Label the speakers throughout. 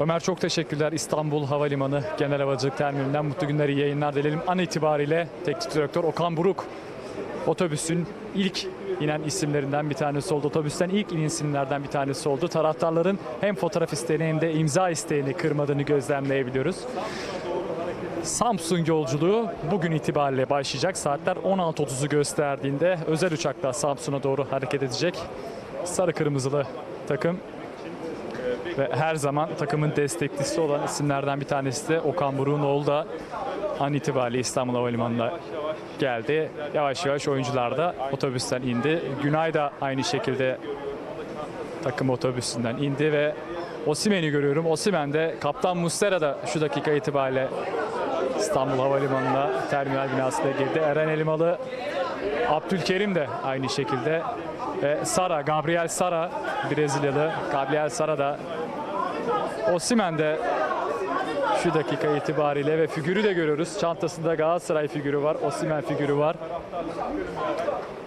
Speaker 1: Ömer çok teşekkürler. İstanbul Havalimanı Genel Havacılık Terminalinden mutlu günler, iyi yayınlar dileyelim. An itibariyle teknik direktör Okan Buruk otobüsün ilk inen isimlerinden bir tanesi oldu. Otobüsten ilk inen isimlerden bir tanesi oldu. Taraftarların hem fotoğraf isteğini hem de imza isteğini kırmadığını gözlemleyebiliyoruz. Samsun yolculuğu bugün itibariyle başlayacak. Saatler 16.30'u gösterdiğinde özel uçakla Samsun'a doğru hareket edecek. Sarı kırmızılı takım ve her zaman takımın destekçisi olan isimlerden bir tanesi de Okan Buruk'un oğlu da an itibariyle İstanbul Havalimanı'na geldi. Yavaş yavaş oyuncular da otobüsten indi. Günay da aynı şekilde takım otobüsünden indi ve Osimen'i görüyorum. Osimen de Kaptan Mustera da şu dakika itibariyle İstanbul Havalimanı'na terminal binasına girdi. Eren Elmalı, Abdülkerim de aynı şekilde. Ve Sara, Gabriel Sara, Brezilyalı. Gabriel Sara da Osimen de şu dakika itibariyle ve figürü de görüyoruz. Çantasında Galatasaray figürü var, Osimen figürü var.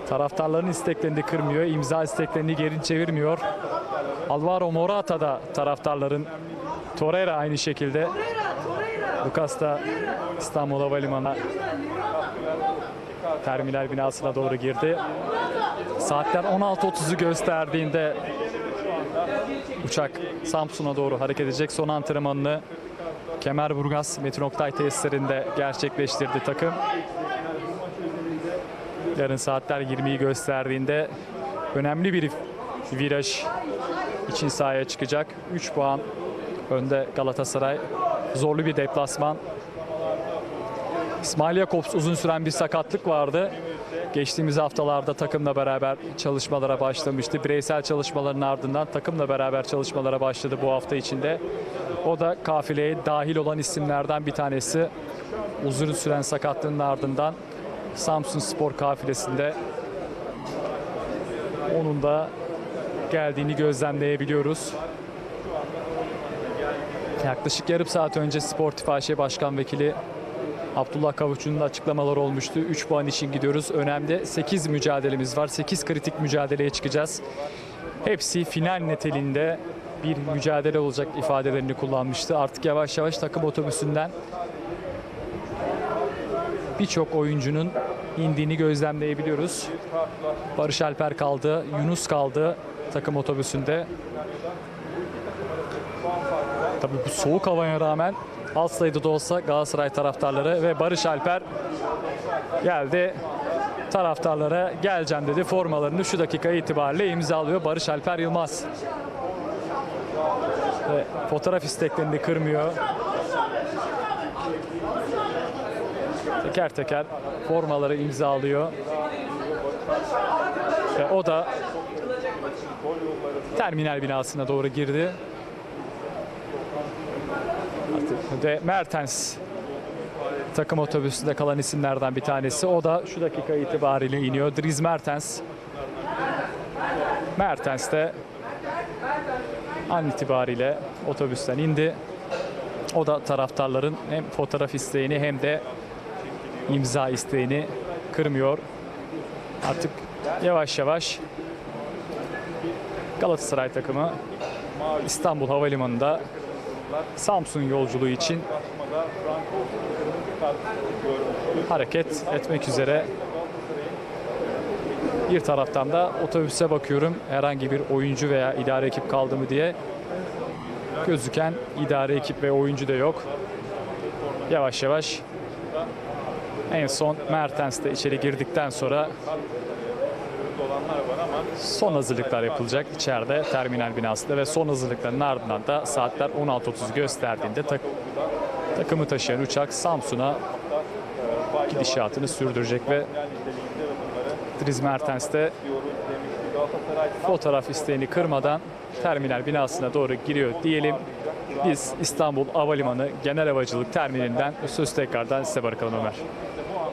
Speaker 1: Taraftarların isteklerini kırmıyor, imza isteklerini geri çevirmiyor. Alvaro Morata da taraftarların Torreira aynı şekilde. Lucas da İstanbul Havalimanı'na terminal binasına doğru girdi. Saatler 16.30'u gösterdiğinde uçak Samsun'a doğru hareket edecek. Son antrenmanını Kemerburgaz Metin Oktay tesislerinde gerçekleştirdi takım. Yarın saatler 20'yi gösterdiğinde önemli bir viraj için sahaya çıkacak. 3 puan önde Galatasaray. Zorlu bir deplasman. İsmail Jakobs uzun süren bir sakatlık vardı. Geçtiğimiz haftalarda takımla beraber çalışmalara başlamıştı. Bireysel çalışmaların ardından takımla beraber çalışmalara başladı bu hafta içinde. O da kafileye dahil olan isimlerden bir tanesi. Uzun süren sakatlığının ardından Samsun Spor kafilesinde onun da geldiğini gözlemleyebiliyoruz. Yaklaşık yarım saat önce Sportif AŞ Başkan Vekili Abdullah Kavuç'un da açıklamaları olmuştu. 3 puan için gidiyoruz. Önemli 8 mücadelemiz var. 8 kritik mücadeleye çıkacağız. Hepsi final niteliğinde bir mücadele olacak ifadelerini kullanmıştı. Artık yavaş yavaş takım otobüsünden birçok oyuncunun indiğini gözlemleyebiliyoruz. Barış Alper kaldı, Yunus kaldı takım otobüsünde. Tabii bu soğuk havaya rağmen alt sayıda da olsa Galatasaray taraftarları ve Barış Alper geldi. Taraftarlara geleceğim dedi. Formalarını şu dakika itibariyle imzalıyor Barış Alper Yılmaz. Ve fotoğraf isteklerini kırmıyor. Teker teker formaları imzalıyor. Ve o da terminal binasına doğru girdi. Artık de Mertens takım otobüsünde kalan isimlerden bir tanesi. O da şu dakika itibariyle iniyor. Dries Mertens. Mertens de an itibariyle otobüsten indi. O da taraftarların hem fotoğraf isteğini hem de imza isteğini kırmıyor. Artık yavaş yavaş Galatasaray takımı İstanbul Havalimanı'nda Samsun yolculuğu için hareket etmek üzere. Bir taraftan da otobüse bakıyorum herhangi bir oyuncu veya idare ekip kaldı mı diye gözüken idare ekip ve oyuncu da yok. Yavaş yavaş en son Mertens de içeri girdikten sonra son hazırlıklar yapılacak içeride terminal binasında ve son hazırlıkların ardından da saatler 16.30 gösterdiğinde tak- takımı taşıyan uçak Samsun'a gidişatını sürdürecek ve Dries Mertens de fotoğraf isteğini kırmadan terminal binasına doğru giriyor diyelim. Biz İstanbul Havalimanı Genel Havacılık Terminalinden söz tekrardan size bırakalım Ömer.